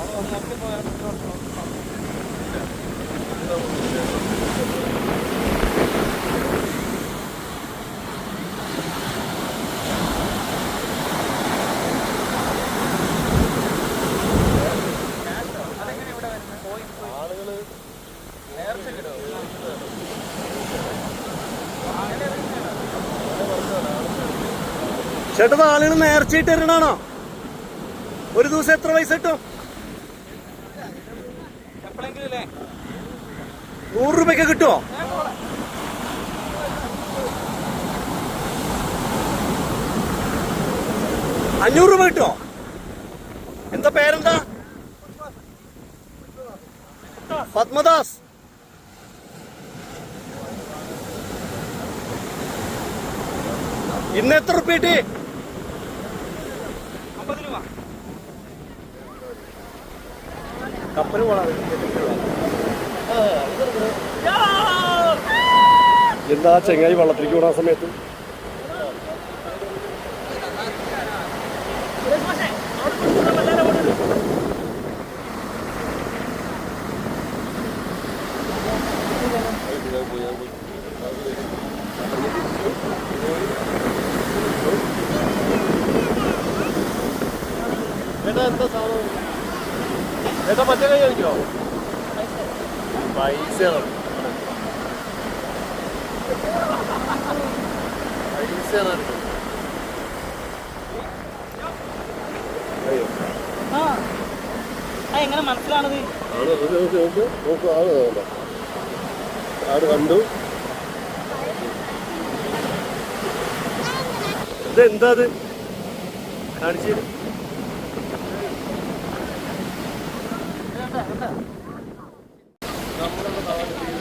Ama onu yaptık o yaptık. ചേട്ടത് ആളുകൾ നേർച്ചയിട്ട് തരണാണോ ഒരു ദിവസം എത്ര പൈസ കിട്ടും? എപ്പോഴെങ്കിലും നൂറ് രൂപയ്ക്ക് കിട്ടുമോ അഞ്ഞൂറ് രൂപ കിട്ടുമോ എന്താ പേരെന്താ? പത്മദാസ്. ഇന്ന് എത്ര റുപ്യ കിട്ടി? കപ്പൽ പോണ എന്താ ചെങ്ങായി വള്ളത്തിലേക്ക് പോണ സമയത്ത്? ഏട്ടാ എന്താ സാധനം? ചേട്ടാ മറ്റേ കൈ കാണിക്കോ പൈസ പൈസ എങ്ങനെ മനസ്സിലാണത്? ആട് കണ്ടു? ഇതെന്താ അത്? കാണിച്ചു Thank you.